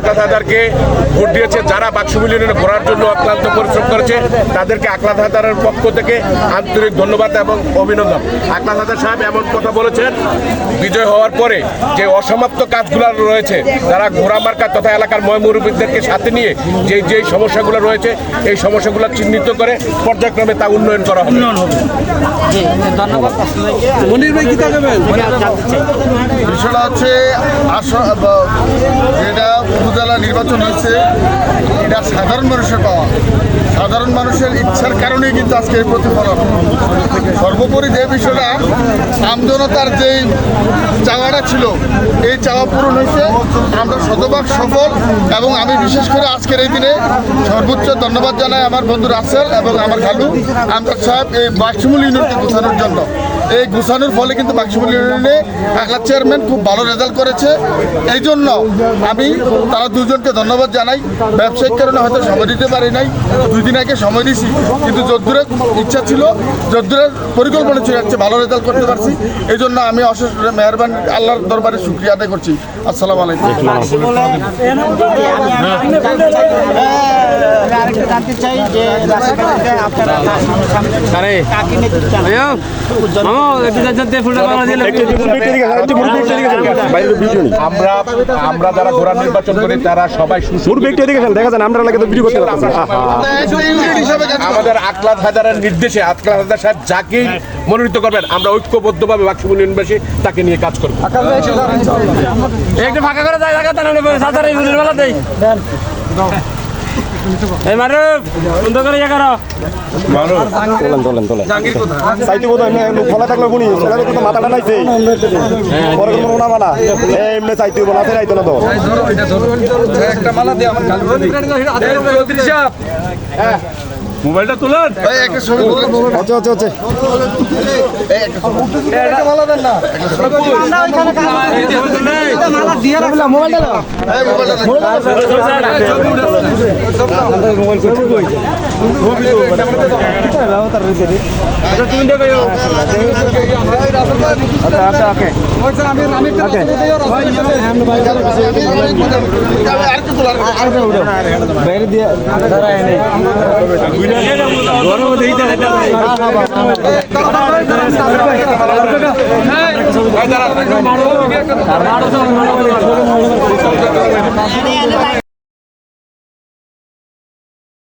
আকলাদ হায়দারকে vote দিয়েছে যারা বাক্স মিলিয়নে ঘোরার জন্য অক্লান্ত পরিশ্রম করেছে তাদেরকে আকলাদ হায়দারের পক্ষ থেকে আন্তরিক ধন্যবাদ এবং অভিনন্দন। আকলাদ হায়দার সাহেব এমন কথা বলেছেন বিজয় হওয়ার পরে যে অসমাপ্ত কাজগুলো রয়েছে তারা ঘোড়া মার্কা তথা এলাকার ময়মুরব্বীদেরকে সাথে নিয়ে যে যেই সমস্যাগুলো রয়েছে এই সমস্যাগুলো চিহ্নিত করে পর্যায়ক্রমে তা উন্নয়ন করা হবে। মনির ভাই বিষয়টা হচ্ছে আস- যেটা উপজেলা নির্বাচন হয়েছে, এটা সাধারণ মানুষের পাওয়া। সাধারণ মানুষের ইচ্ছার কারণেই কিন্তু আজকে এই প্রতিফলন। সর্বোপরি যে বিষয়টা, আমজনতার যেই চাওয়াটা ছিল, এই চাওয়া পূরণ হয়েছে। আমরা শতভাগ সফল এবং আমি বিশেষ করে আজকের এই দিনে সর্বোচ্চ ধন্যবাদ জানাই আমার বন্ধু রাসেল এবং আমার খালু আমদার সাহেব এই বাক্সমূল ইউনিয়নকে গোছানোর জন্য। এই গুছানোর ফলে কিন্তু বাক্সমূল ইউনিয়নে একলা চেয়ারম্যান খুব ভালো রেজাল্ট করেছে। এই জন্য আমি তারা দুজনকে ধন্যবাদ জানাই। ব্যবসায়িক কারণে হয়তো সময় দিতে পারি নাই। দুই দিন আগে সময় দিছি, কিন্তু যদ্দূরের ইচ্ছা ছিল, যদ্দূরের পরিকল্পনা ছিল হচ্ছে ভালো রেজাল্ট করতে পারছি। এই জন্য আমি অশেষ মেহরবান আল্লাহর দরবারে শুক্রিয়া আদায় করছি। আসসালামু আলাইকুম। আমরা যারা ঘোড়া নির্বাচন করি তারা সবাই সুস্থ দেখা যান আমরা লাগে তো ভিডিও করতে। আমাদের আকলাদ হাজারের নির্দেশে আকলাদ হাজার সাহেব যাকেই মনোনীত করবেন আমরা ঐক্যবদ্ধভাবে বাক্সমূল ইউনিভার্সিটি তাকে নিয়ে কাজ করব। একটু ফাঁকা করে দেয় দেখা তাহলে সাঁতার বেলা দেই। এই মারুফ সুন্দর করে ইয়ে করো চলেন চলেন চলেন সাইতে বোধ হয় ফলা থাকলে গুনি ফলার তো মাথাটা নাইছে পরে কোনো না মানা এমনি হইব না তো মোবাইলটা তুলেন ভাই, একটা ছবি তুলে- আচ্ছা আচ্ছা আচ্ছা একটা মোবাইলটা তোলা, আরেকটা। দাঁড়ান